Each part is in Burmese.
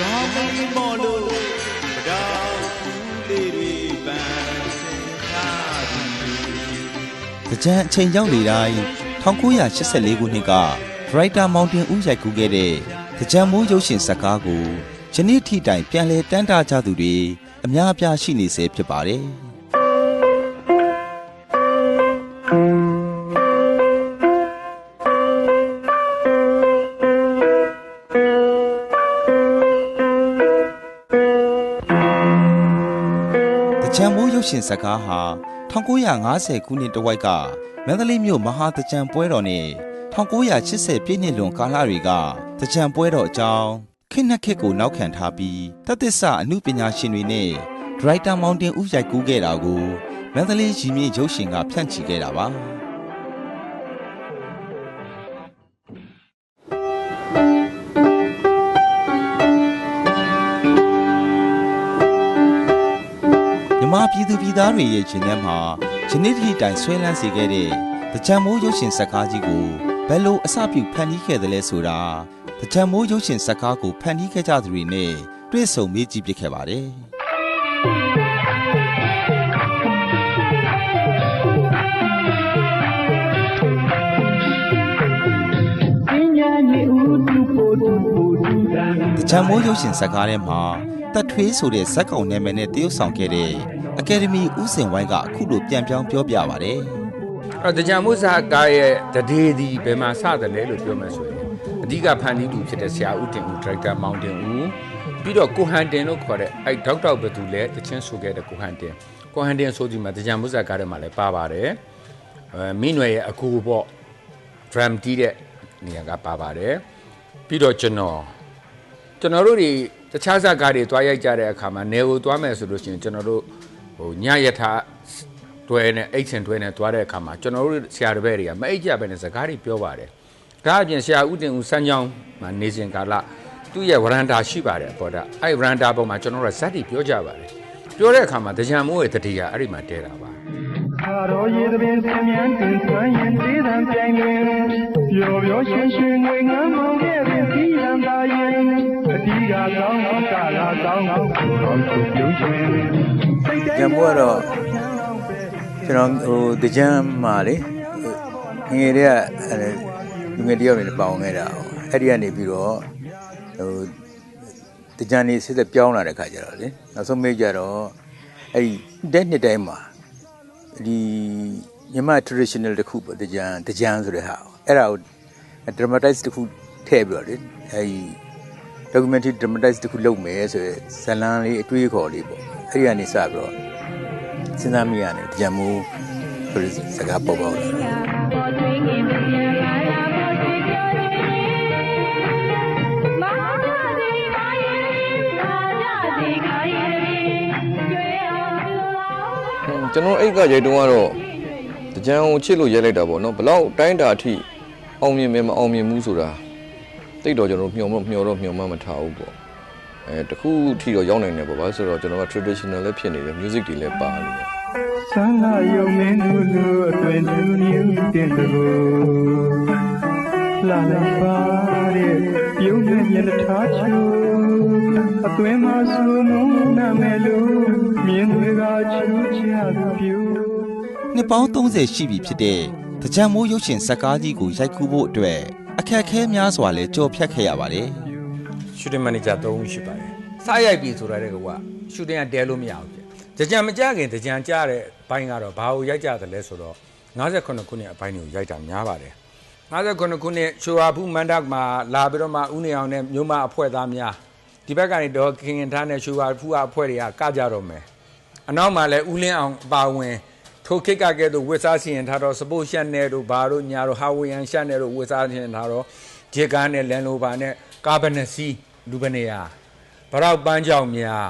ကောင်းမင်းမော်လို့တောင်ဘူးလေးတွေပန်းတင်ထားသူကြီးတကြံအချိန်ရောက်နေတိုင်း1984ခုနှစ်က Writer Mountain ဦးရိုက်ကူးခဲ့တဲ့တကြံမိုးရုပ်ရှင်ဇာတ်ကားကိုယနေ့ထိတိုင်ပြန်လည်တမ်းတကြသူတွေအများအပြားရှိနေစေဖြစ်ပါတယ်။ တကြံမိုးရုပ်ရှင်ဇာတ်ကားဟာ1950ခုနှစ်တဝိုက်ကမန္တလေးမြို့မဟာတကြံပွဲတော်နဲ့1980ပြည့်နှစ်လွန်ကာလတွေကတကြံပွဲတော်အကြောင်းခေတ်နှစ်ခေတ်ကိုနောက်ခံထားပြီးတသစ္စာအမှုပညာရှင်တွေနဲ့ဒရိုက်တာမောင်တင်ဦးရိုက်ကူးခဲ့တာကိုမန္တလေးရည်မြင့်ရုပ်ရှင်ကဖြန့်ချီခဲ့တာပါ မြမပြည်သူပြည်သားတွေရဲ့ရှင်ထဲမှာယနေ့ထိတိုင်ဆွဲလန်းစေခဲ့တဲ့တကြံမိုးရုပ်ရှင်ဇာတ်ကားကြီးကိုဘယ်လိုအစပြုဖန်တီးခဲ့တယ်လဲဆိုတာတကြံမိုးရုပ်ရှင်ဇာတ်ကားကိုဖန်တီးခဲ့ကြသူတွေနဲ့တွေ့ဆုံမေးကြည့်ပြခဲ့ပါတယ်။တချမ်းမိုးရုပ်ရှင်ဇာတ်ကားထဲမှာတက်ထွေးဆိုတဲ့ဇက်ကောင်နာမည်နဲ့တရုပ်ဆောင်ခဲ့တဲ့ အကယ်ဒမီဥစင်ဝိုင်းကအခုလိုပြန်ပြောင်းပြောပြပါတယ်အဲ့တော့တရားမှုစာကားရဲ့တဒေဒီဘယ်မှာစတယ်လဲလို့ပြောမှဆိုရင်အဓိကဖန်တီးသူဖြစ်တဲ့ဆရာဦးတင်ဦးဒရိုက်တာမောင်တင်ဦးပြီးတော့ကိုဟန်တင်လို့ခေါ်တဲ့အဲ့ဒေါက်တာဘသူလဲတချင်းဆိုခဲ့တဲ့ကိုဟန်တင်ကိုဟန်တင်ဆိုဒီမှာတရားမှုစာကားထဲမှာလည်းပါပါတယ်အဲမင်းနွယ်ရဲ့အကူပေါ့ drum တီးတဲ့နေရာကပါပါတယ်ပြီးတော့ကျွန်တော်ကျွန်တော်တို့တွေတခြားဇာတ်ကားတွေတွားရိုက်ကြတဲ့အခါမှာနေကိုတွားမယ်ဆိုလို့ရှိရင်ကျွန်တော်တို့ ဟိုညရထားတွဲနဲ့အိတ်ချင်တွဲနဲ့သွားတဲ့အခါမှာကျွန်တော်တို့ဆရာတပည့်တွေကမအိတ်ကြပဲနဲ့စကားတွေပြောပါတယ်။ဒါအပြင်ဆရာဦးတင်ဦးစမ်းချောင်းမှာနေစဉ်ကာလသူ့ရဲ့ဝရန်တာရှိပါတယ်ပေါ်တာအဲ့ဝရန်တာပေါ်မှာကျွန်တော်တို့ဇက်တွေပြောကြပါတယ်။ပြောတဲ့အခါမှာတကြံမိုးရဲ့တတိယအဲ့ဒီမှာတဲတာပါခါတော်ရည်သပင်ဆင်းမြန်းတင်ဆွမ်းရင်သေးတံပြိုင်တွင်ပျော်ပျော်ရွှင်ရွှင်ငွေငမ်းမောင်ခဲ့ပင်စီရန်သာရင်အတီးကကောင်းကောင်းကာလာကောင်းကောင်းကောင်းချုပ်ပြုံးရှင်စိတ်တိုင်း ကြံမိုးကတော့ကျွန်တော်ဟိုတကြံမှာလေငယ်တွေကအဲလူငယ်တယောက်နေပေါင်ခဲ့တာဟိုအဲ့ဒီကနေပြီးတော့ဟိုတကြံနေစစ်သက်ပြောင်းလာတဲ့ခါကျတော့လေနောက်ဆုံးမေးကြတော့အဲ့ဒီတဲ့နှစ်တိုင်းမှာဒီမြန်မာ traditional တခုပေါ့တကြံတကြံဆိုတဲ့ဟာအဲ့ဒါကို dramatize တခုထည့်ပြီးတော့လေအဲ့ဒီ documentary dramatize တခုလုပ်မယ်ဆိုရယ်ဇတ်လန်းလေးအတွေးအခေါ်လေးပေါ့ အဲ့ဒီကနေစပြီးတော့စဉ်းစားမိရတယ်ကြံမိုးဆိုတဲ့စကားပေါ်ပေါက်လာတယ်ကျွန်တော်အဲ့ကရိုက်တုန်းကတော့တကြံကိုချစ်လို့ရိုက်လိုက်တာပေါ့နော်ဘလောက်တိုင်းတာအထိအောင်မြင်မယ်မအောင်မြင်ဘူးဆိုတာတိတ်တော့ကျွန်တော်မျှော်မမျှော်တော့မျှော်မှမထားဘူးပေါ့ အဲတခုထီတော့ရောက်နိုင်တယ်ပေါ့ဘာလို့ဆိုတော့ကျွန်တော်က traditional လည်းဖြစ်နေတယ် music တွေလည်းပါနေတယ်ဆန္ဒယုံမင်းသူလူအတွင်သူမြူတင်တကူလာလာပါတဲ့ပြုံးနဲ့မျက်နှာထားချူအတွင်မှာဆူမုန်းနာမယ်လို့မြင်တွေကချူချသူပြူနှစ်ပေါင်း30ရှိပြီဖြစ်တဲ့တကြံမိုးရုပ်ရှင်ဇာတ်ကားကြီးကိုရိုက်ကူးဖို့အတွက်အခက်အခဲများစွာလည်းကြော်ဖြတ်ခဲ့ရပါတယ် ရှူတင်မန်နေဂျာ၃ဦးရှိပါတယ်။စားရိုက်ပြီဆိုတာတဲ့ကရှူတင်ကတဲလို့မရဘူးပြ။တကြံမကြခင်တကြံကြတဲ့ဘိုင်းကတော့ဘာကိုရိုက်ကြတယ်လဲဆိုတော့58ခုနှစ်အပိုင်းကိုရိုက်တာများပါတယ်။58ခုနှစ်ချိုဟာဖူးမန္တမှာလာပြီးတော့မှဦးနေအောင်နဲ့မြို့မအဖွဲ့သားများဒီဘက်ကနေတော့ခင်ခင်ထားနဲ့ချိုဟာဖူးအဖွဲ့တွေကကကြတော့မယ်။အနောက်မှာလည်းဦးလင်းအောင်အပါဝင်ထိုခိတ်ကကဲ့သို့ဝစ်စားစီရင်ထားတော့စပို့ရှက်နဲ့တို့ဘာတို့ညာတို့ဟာဝီယန်ရှက်နဲ့တို့ဝစ်စားစီရင်ထားတော့ဂျေကားနဲ့လန်လိုဘာနဲ့ကာဘနစီ လူဘနေယာဗရောက်ပန်းကြောင်များ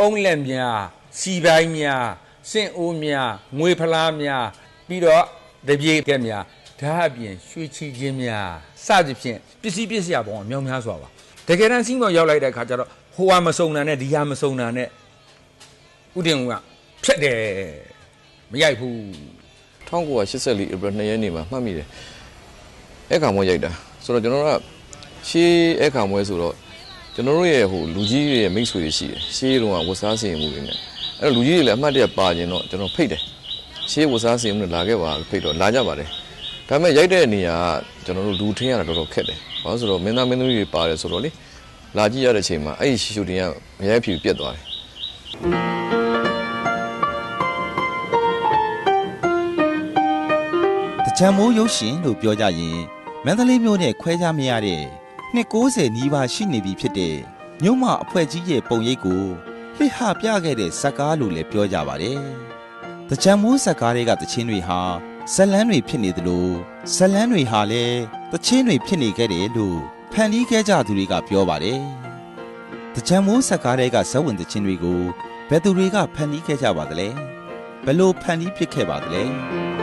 အုံးလက်များစီပိုင်းများစင့်အိုးများငွေဖလားများပြီးတော့တပြေကက်များဓာတ်အပြင်ရွှေချီခြင်းများစသဖြင့်ပစ္စည်းပစ္စည်းပေါင်းအများများစွာပါတကယ်တမ်းစီးမောင်ရောက်လိုက်တဲ့အခါကျတော့ဟိုဟာမစုံတာနဲ့ဒီဟာမစုံတာနဲ့ဥတင်ဦးကဖြတ်တယ်မရိုက်ဘူး1984 April 2ရက်နေ့မှာမှတ်မိတယ်အဲ့ခါမွဲရိုက်တာဆိုတော့ကျွန်တော်တို့ကရှေးအဲ့ခါမွဲဆိုတော့ ကျွန်တော်တို့ရဲ့ဟိုလူကြီးတွေရဲ့မိတ်ဆွေတွေရှိတယ်ရှေးတုန်းကဝတ်စားစီရင်မှုတွေနဲ့အဲ့တော့လူကြီးတွေလည်းအမှတ်တရပါခြင်းတော့ကျွန်တော်ဖိတ်တယ်ရှေးဝတ်စားစီရင်မှုတွေလာခဲ့ပါဖိတ်တော့လာကြပါတယ်ဒါပေမဲ့ရိုက်တဲ့နေရာကကျွန်တော်တို့လူထင်းရတာတော်တော်ခက်တယ်ဘာလို့ဆိုတော့မင်းသားမင်းသမီးတွေပါတယ်ဆိုတော့လေလာကြည့်ရတဲ့အချိန်မှာအဲ့ဒီရှူတင်ကမရိုက်ဖြူပြတ်သွားတယ်တကြံမိုးရုပ်ရှင်လို့ပြောကြရင်မန္တလေးမြို့နဲ့ခွဲခြားမရတဲ့ နှစ်90နီးပါးရှိနေပြီဖြစ်တဲ့မြို့မအဖွဲ့ကြီးရဲ့ပုံရိပ်ကိုလှဟပြခဲ့တဲ့ဇက်ကားလို့လည်းပြောကြပါတယ်။တကြံမိုးဇက်ကားတွေကတချင်းတွေဟာဇက်လန်းတွေဖြစ်နေသလိုဇက်လန်းတွေဟာလည်းတချင်းတွေဖြစ်နေခဲ့တယ်လို့ဖန်တီးခဲ့ကြသူတွေကပြောပါတယ်။တကြံမိုးဇက်ကားတွေကဇက်ဝင်တချင်းတွေကိုဘယ်သူတွေကဖန်တီးခဲ့ကြပါသလဲ။ဘယ်လိုဖန်တီးဖြစ်ခဲ့ပါသလဲ။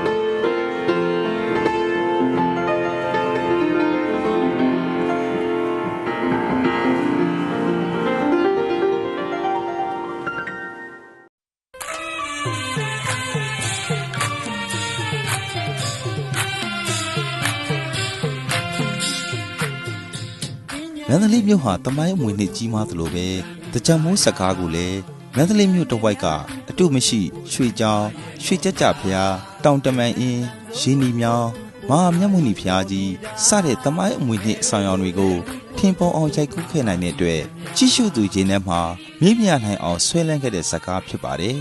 မန္တလေးမြို့ဟာတမိုင်းအမွေနှစ်ကြီးမားသလိုပဲတကြံမိုးစကားကိုလည်းမန္တလေးမြို့တစ်ဝိုက်ကအတုမရှိရွှေချောင်းရွှေကြကြဖျားတောင်တမန်အင်းရင်းနီမြောင်းမဟာမြတ်မုနီဖျားကြီးစတဲ့တမိုင်းအမွေနှစ်အဆောင်အယောင်တွေကိုထင်ပေါ်အောင်ရိုက်ကူးခဲ့နိုင်တဲ့အတွက်ကြီးစုသူချင်းထဲမှာမြင့်မြတ်နိုင်အောင်ဆွဲလန်းခဲ့တဲ့ဇာတ်ကားဖြစ်ပါတယ်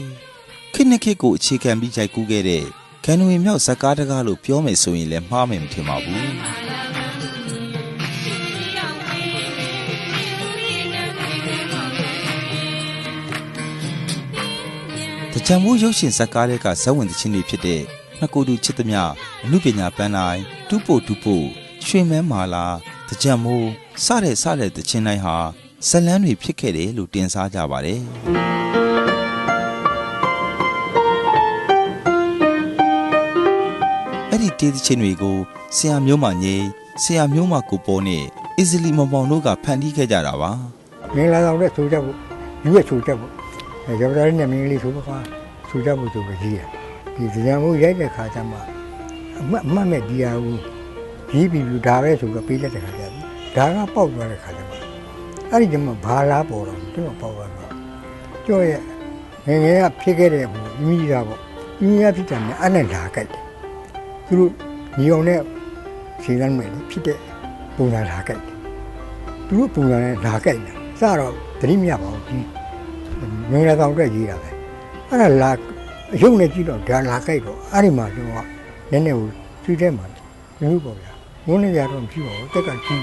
ခေတ်နှစ်ခေတ်ကိုအခြေခံပြီးရိုက်ကူးခဲ့တဲ့ကံဝင်မြောက်ဇာတ်ကားတကားလို့ပြောမယ်ဆိုရင်လည်းမှားမယ်မထင်ပါဘူး တကြံမိုးရုပ်ရှင်ဇာတ်ကားတွေကဇက်ဝင်သချင်းတွေဖြစ်တဲ့နှစ်ကိုယ်တူချစ်သမျှအမှုပညာပန်းတိုင်းတူပိုတူပိုရွှေမဲမာလာတကြံမိုးစတဲ့စတဲ့သချင်းတိုင်းဟာဇက်လန်းတွေဖြစ်ခဲ့တယ်လို့တင်စားကြပါတယ်အဲ့ဒီတေးသချင်းတွေကိုဆရာမျိုးမငိမ့်ဆရာမျိုးမကိုပေါ်နဲ့အစ္စလီမမောင်တို့ကဖန်တီးခဲ့ကြတာပါမင်္ဂလာဆောင်တဲ့ဆိုကြဖို့ယူရဆိုကြဖို့အဲယောက်ျားလေးနဲ့မင်းကလေးဆိုပါကွာ ဆိုကြဖို့ဆိုပဲကြီးရဒီကြံမှုရိုက်တဲ့ခါကျမှအမတ်အမတ်မဲ့ဒီဟာကိုကြီးပြီးပြီးဒါပဲဆိုတော့ပေးလက်တဲ့ခါကျဒါကပေါက်သွားတဲ့ခါကျမှအဲ့ဒီကျမှဘာလားပေါ်တော့သူကပေါက်သွားတော့ကျော်ရဲ့ငယ်ငယ်ကဖြစ်ခဲ့တဲ့ဟိုမိသားပေါ့မိသားဖြစ်တယ်နဲ့အဲ့နဲ့လာကြိုက်တယ်သူတို့ညီအောင်နဲ့ခြေလမ်းမဲ့လေဖြစ်တဲ့ပုံစံလာကြိုက်တယ်သူတို့ပုံစံနဲ့လာကြိုက်တယ်စတော့သတိမရပါဘူးဒီမင်္ဂလာဆောင်အတွက်ရေးတာပဲ အဲ့ဒါလာအယုံနဲ့ကြည့်တော့ဒါလာကြိုက်တော့အဲ့ဒီမှာကျွန်တော်ကနည်းနည်းကိုသူ့ထဲမှာမျိုးပေါ့ဗျာဝန်းနေရတော့မရှိပါဘူးတက်ကကြီး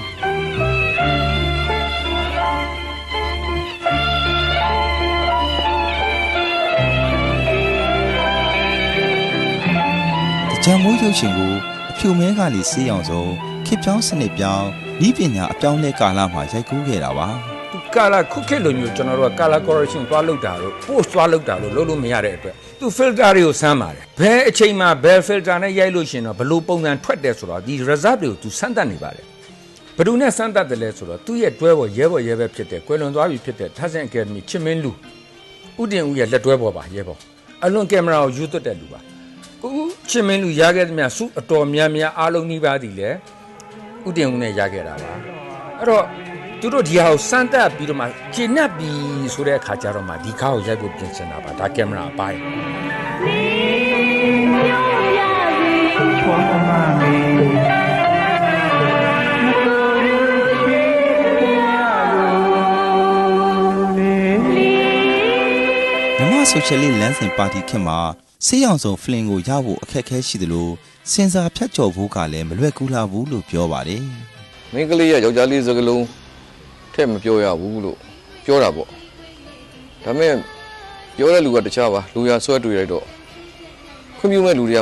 တကြံမိုးရုပ်ရှင်ကိုအဖြူမဲကလေးစေးအောင်ဆုံးခေတ်ပြောင်းစနစ်ပြောင်းဤပညာအပြောင်းလဲကာလမှာရိုက်ကူးခဲ့တာပါသူ ကာလာခုခေတ်လိုမျိုးကျွန်တော်တို့ကကာလာ correction သွားလုပ်တာလို့ post သွားလုပ်တာလို့လုပ်လို့မရတဲ့အတွက်သူ filter တွေကိုစမ်းပါတယ်ဘယ်အချိန်မှာဘယ် filter နဲ့ရိုက်လို့ရှရင်တော့ဘယ်လိုပုံစံထွက်တယ်ဆိုတော့ဒီ result တွေကိုသူစမ်းသပ်နေပါတယ်ဘယ်သူနဲ့စမ်းသပ်တယ်လဲဆိုတော့သူ့ရဲ့တွဲပေါ်ရဲဘော်ရဲဘက်ဖြစ်တဲ့ကွယ်လွန်သွားပြီဖြစ်တဲ့ Tarzan Academy ချစ်မင်းလူဥတင်ဦးရဲ့လက်တွဲပေါ်ပါရဲဘော်အလွန်ကင်မရာကိုယူသွတ်တဲ့လူပါကိုဦးချစ်မင်းလူရခဲ့သမျှစုအတော်များများအားလုံးနှီးပါးသည်လေဥတင်ဦးနဲ့ရခဲ့တာပါအဲ့တော့ သူတို့ဒီဟာကိုစမ်းသပ်ပြီးတော့မှကျင့်납ပြီဆိုတဲ့အခါကျတော့မှဒီကားကိုရိုက်ဖို့ပြင်ဆင်တာပါဒါကင်မရာအပိုင်းထွားမမေလေမြမဆိုရှယ်လစ်လမ်းစဉ်ပါတီခေတ်မှာစေးအောင်ဆုံးဖလင်ကိုရဖို့အခက်အခဲရှိသလိုစင်စာဖြတ်ကျော်ဖို့ကလည်းမလွယ်ကူလာဘူးလို့ပြောပါတယ်မင်းကလေးကယောက်ျားလေးစကလုံး ထည့်မပြောရဘူးလို့ပြောတာပေါ့ဒါပေမဲ့ပြောတဲ့လူကတခြားပါလူရဆွဲတွေ့လိုက်တော့ခွင့်ပြုမဲ့လူတွေက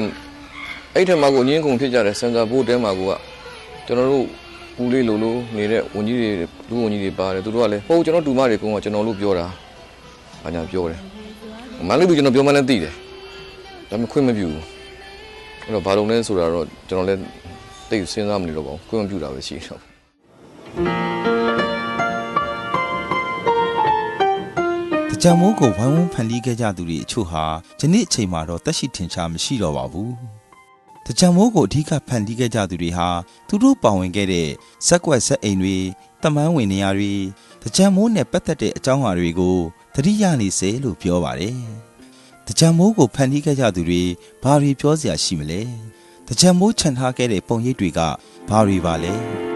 အဲ့ထက်မှကိုအငင်းကုန်ဖြစ်ကြတယ်စင်ဆာဘိုးတဲမှာကိုကကျွန်တော်တို့ပူလေးလိုလိုနေတဲ့ဝန်ကြီးတွေလူဝန်ကြီးတွေပါတယ်သူတို့ကလည်းဟိုကျွန်တော်ဒူမတွေကုန်းကကျွန်တော်လို့ပြောတာဘာညာပြောတယ်မန္တလေးသူကျွန်တော်ပြောမှလည်းသိတယ်ဒါပေမဲ့ခွင့်မပြုဘူးအဲ့တော့ဘာလို့လဲဆိုတာတော့ကျွန်တော်လည်းတိတ်စဉ်းစားမနေတော့ပါဘူးခွင့်မပြုတာပဲရှိတော့ ကြံမိုးကိုဝိုင်းဝန်းဖန်တီးခဲ့ကြသူတွေအချို့ဟာဒီနေ့အချိန်မှာတော့တက်ရှိထင်ရှားမရှိတော့ပါဘူးတကြံမိုးကိုအထူးကဖန်တီးခဲ့ကြသူတွေဟာသူတို့ပါဝင်ခဲ့တဲ့ဇက်ကွက်ဇက်အိမ်တွေတမန်းဝင်နေရာတွေတကြံမိုးနဲ့ပတ်သက်တဲ့အကြောင်းအရာတွေကိုသတိရနေစေလို့ပြောပါတယ်။တကြံမိုးကိုဖန်တီးခဲ့ကြသူတွေဘာတွေပြောစရာရှိမလဲ။တကြံမိုးခြံထားခဲ့တဲ့ပုံရိပ်တွေကဘာတွေပါလဲ။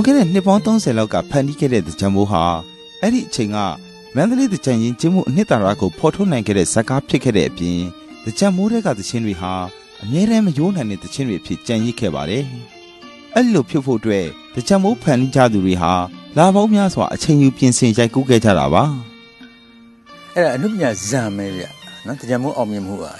လွန်ခဲ့တဲ့နှစ်ပေါင်း30လောက်ကဖန်တီးခဲ့တဲ့ကြံမိုးဟာအဲ့ဒီအချိန်ကမန္တလေးကြံရင်ကျင်းမှုအနှစ်သာရကိုဖော်ထုတ်နိုင်ခဲ့တဲ့ဇာတ်ကားဖြစ်ခဲ့တဲ့အပြင်ကြံမိုးတွေကသချင်းတွေဟာအမြဲတမ်းမယိုးနိုင်တဲ့သချင်းတွေအဖြစ်ကြံရစ်ခဲ့ပါတယ်။အဲ့လိုဖြစ်ဖို့အတွက်ကြံမိုးဖန်တီးကြသူတွေဟာလာပေါင်းများစွာအချိန်ယူပြင်ဆင်ရိုက်ကူးခဲ့ကြတာပါအဲ့ဒါအနုပညာဇံပဲဗျနော်တကြံမိုးအောင်မြင်မှုပါ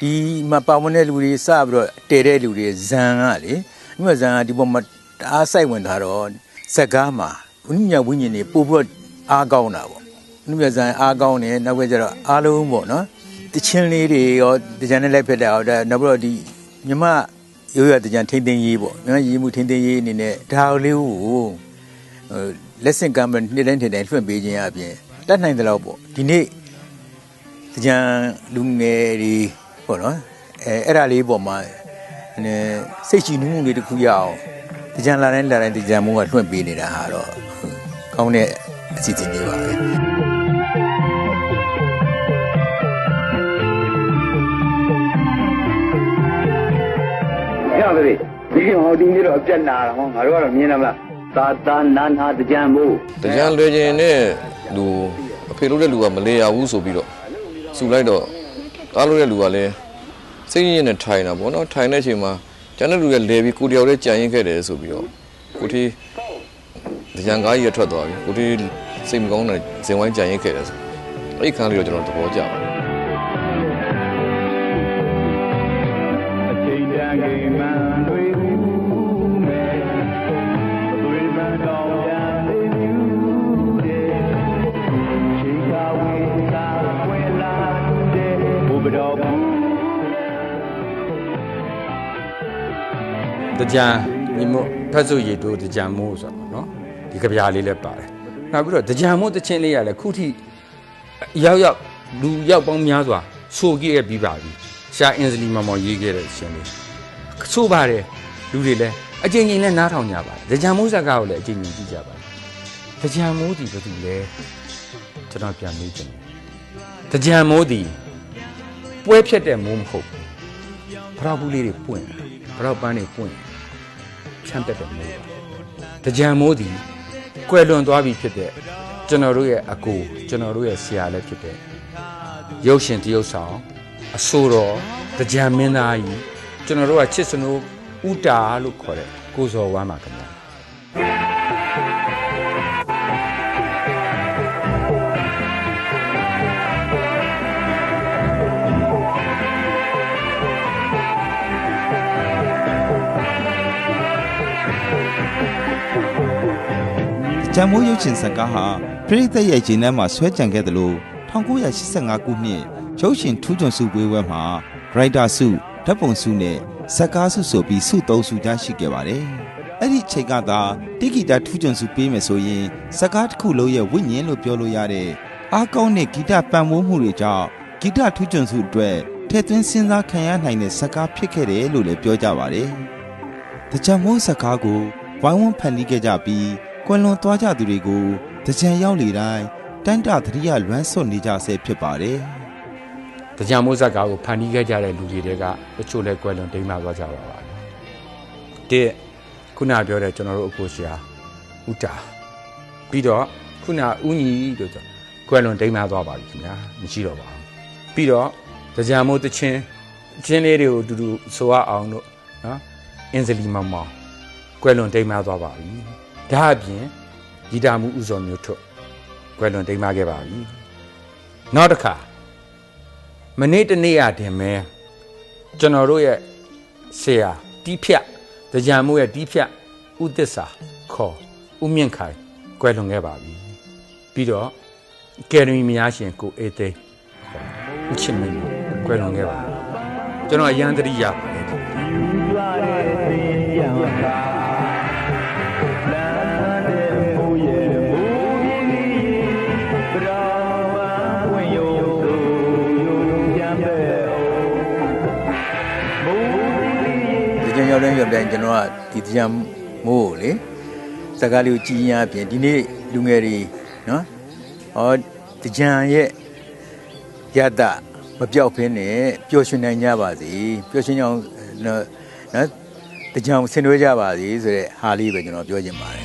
ဒီမှာပါဝင်တဲ့လူတွေစပြီးတော့တည်တဲ့လူတွေဇံကလေအနုပညာဇံကဒီပေါ်မှာ တအားစိုက်ဝင်ထားတော့ဇက်ကားမှာအနုပညာဝိညာဉ်တွေပို့ပြီးတော့အားကောင်းတာပေါ့အနုပညာဇံအားကောင်းတယ်နောက်ကကျတော့အားလုံးပေါ့နော်တချင်းလေးတွေရောတကြံနဲ့လိုက်ဖြစ်တဲ့အောင်ဒါနောက်ပြီးတော့ဒီမြမရိုးရတကြံထိမ့်သိမ်းရေးပေါ့မြမရေးမှုထိမ့်သိမ်းရေးအနေနဲ့ဒါလေးကိုဟိုလက်ဆင့်ကမ်းပြီးနေ့တိုင်းနေ့တိုင်းလွှင့်ပေးခြင်းအပြင်တတ်နိုင်တဲ့လောက်ပေါ့ဒီနေ့ကြံလူငယ်တွေပေါ့နော်အဲအဲ့ဒါလေးပေါ်မှာအဲစိတ်ကြည်နူးမှုလေးတစ်ခုရအောင် ကြံလာတိုင်းလာတိုင်းကြံမိုးကလွှင့်ပေးနေတာဟာတော့ကောင်းတဲ့အစီအစဉ်လေးပါပဲရတယ်ဒီဟောဒီနေ့တော့အပြက်နာတာဟောငါတို့ကတော့မြင်တယ်မလားသာသာနာနာတကြံမို့တကြံလွယ်ခြင်းနဲ့လူအဖေလို့တဲ့လူကမလဲရဘူးဆိုပြီးတော့စူလိုက်တော့တားလို့တဲ့လူကလည်းစိတ်ရင်းနဲ့ထိုင်တာပေါ့နော်ထိုင်တဲ့အချိန်မှာ ကျန်တဲ့လူကလဲပြီးကိုတယောက်တည်းကြံရင်ခဲ့တယ်ဆိုပြီးတော့ကိုတီတကြံကားကြီးရထွက်သွားပြီကိုတီစိတ်မကောင်းတဲ့ဇင်ဝိုင်းကြံရင်ခဲ့တယ်ဆိုအဲ့ဒီခန်းလေးတော့ကျွန်တော်သဘောကျပါတယ် ကြံညီမို့ဖတ်စုရည်တို့တကြံမို့ဆိုတော့နော်ဒီကြပြားလေးလည်းပါတယ်နောက်ပြီးတော့တကြံမို့တချင်းလေးရလည်းခုထိရောက်ရောက်လူရောက်ပေါင်းများစွာဆိုကြည့်ရပြီးပါပြီရှာအင်စလီမမော်ရေးခဲ့တဲ့ရှင်လေးဆိုပါတယ်လူတွေလည်းအကျဉ်းချင်းလည်းနားထောင်ကြပါတယ်တကြံမို့ဇက်ကားကိုလည်းအကျဉ်းချင်းကြည့်ကြပါတယ်တကြံမို့ဒီဘာတူလဲကျွန်တော်ပြန်မေးချင်တယ်တကြံမို့ဒီပွဲဖြတ်တဲ့မိုးမဟုတ်ဘူးဖရောက်ဘူးလေးတွေပွင့်ဖရောက်ပန်းတွေပွင့် ဖြန့်တက်တဲ့မိုးပါတကြံမိုးသည်ကွယ်လွန်သွားပြီဖြစ်တဲ့ကျွန်တော်တို့ရဲ့အကိုကျွန်တော်တို့ရဲ့ဆရာလည်းဖြစ်တဲ့ရုပ်ရှင်တရုပ်ဆောင်အဆိုတော်တကြံမင်းသားကြီးကျွန်တော်တို့ကချစ်စနိုးဥတာလို့ခေါ်တဲ့ကိုဇော်ဝမ်းပါခင်ဗျာ ကြံမိုးရုပ်ရှင်ဇာတ်ကားဟာပရိသတ်ရဲ့ဂျင်းထဲမှာဆွဲကြံခဲ့တယ်လို့1985ခုနှစ်ရုပ်ရှင်ထူးချွန်စုပွဲဝဲမှာရိုက်တာစုဓာတ်ပုံစုနဲ့ဇာတ်ကားစုဆိုပြီးစုသုံးစုကြားရှိခဲ့ပါတယ်။အဲ့ဒီအချိန်ကသာတိဂီတာထူးချွန်စုပေးမယ်ဆိုရင်ဇာတ်ကားတစ်ခုလုံးရဲ့ဝိညာဉ်လို့ပြောလို့ရတဲ့အားကောင်းတဲ့ဂီတပံ့ပိုးမှုတွေကြောင့်ဂီတထူးချွန်စုအတွက်ထည့်သွင်းစဉ်းစားခံရနိုင်တဲ့ဇာတ်ကားဖြစ်ခဲ့တယ်လို့လည်းပြောကြပါတယ်။တကြံမိုးဇာတ်ကားကိုဝိုင်းဝန်းဖန်တီးခဲ့ကြပြီး ကွယ်လွန်သွားကြသူတွေကိုတကြံရောက်လေတိုင်းတန်တသတိရလွမ်းဆွတ်နေကြဆဲဖြစ်ပါတယ်တကြံမိုးဇက်ကားကိုဖန်တီးခဲ့ကြတဲ့လူတွေတဲကတချို့လဲကွယ်လွန်တိမ်းမသွားကြပါပါတဲ့ခုနပြောတဲ့ကျွန်တော်တို့အကိုဆရာဥတာပြီးတော့ခုနဥညီလို့ဆိုကွယ်လွန်တိမ်းမသွားပါပြီခင်ဗျာမရှိတော့ပါဘူးပြီးတော့တကြံမိုးတချင်းချင်းလေးတွေကိုအတူတူဆိုရအောင်တို့နော်အင်ဇလီမောင်မောင်ကွယ်လွန်တိမ်းမသွားပါပြီ ဒါအပြင်ဂီတာမှုဥစောမျိုးထွတ်ကွယ်လွန်တိမ်မခဲ့ပါပြီနောက်တစ်ခါမနေ့တနေ့ရတင်မဲကျွန်တော်တို့ရဲ့ဆရာတီးဖြတ်တရားမှုရဲ့တီးဖြတ်ဥသစ္စာခေါ်ဥမြင့်ခိုင်ကွယ်လွန်ခဲ့ပါပြီပြီးတော့ကယ်ဒမီမယားရှင်ကိုအေးသိန်းခေါ်ဥချစ်မင်းကွယ်လွန်ခဲ့ပါပြီကျွန်တော်အရန်တတိရပါတယ် ဒီကြံရောက်တိုင်းရောက်တိုင်းကျွန်တော်ကဒီကြံမိုးကိုလေစကားလေးကိုကြည်ရင်အပြင်ဒီနေ့လူငယ်တွေနော်ဟောဒီကြံရဲ့ရတမပြောက်ဖင်းနဲ့ပျော်ရွှင်နိုင်ကြပါစေပျော်ရွှင်အောင်နော်နော်ဒီကြံဆင်နွှဲကြပါစေဆိုတဲ့ဟာလေးပဲကျွန်တော်ပြောချင်ပါတယ်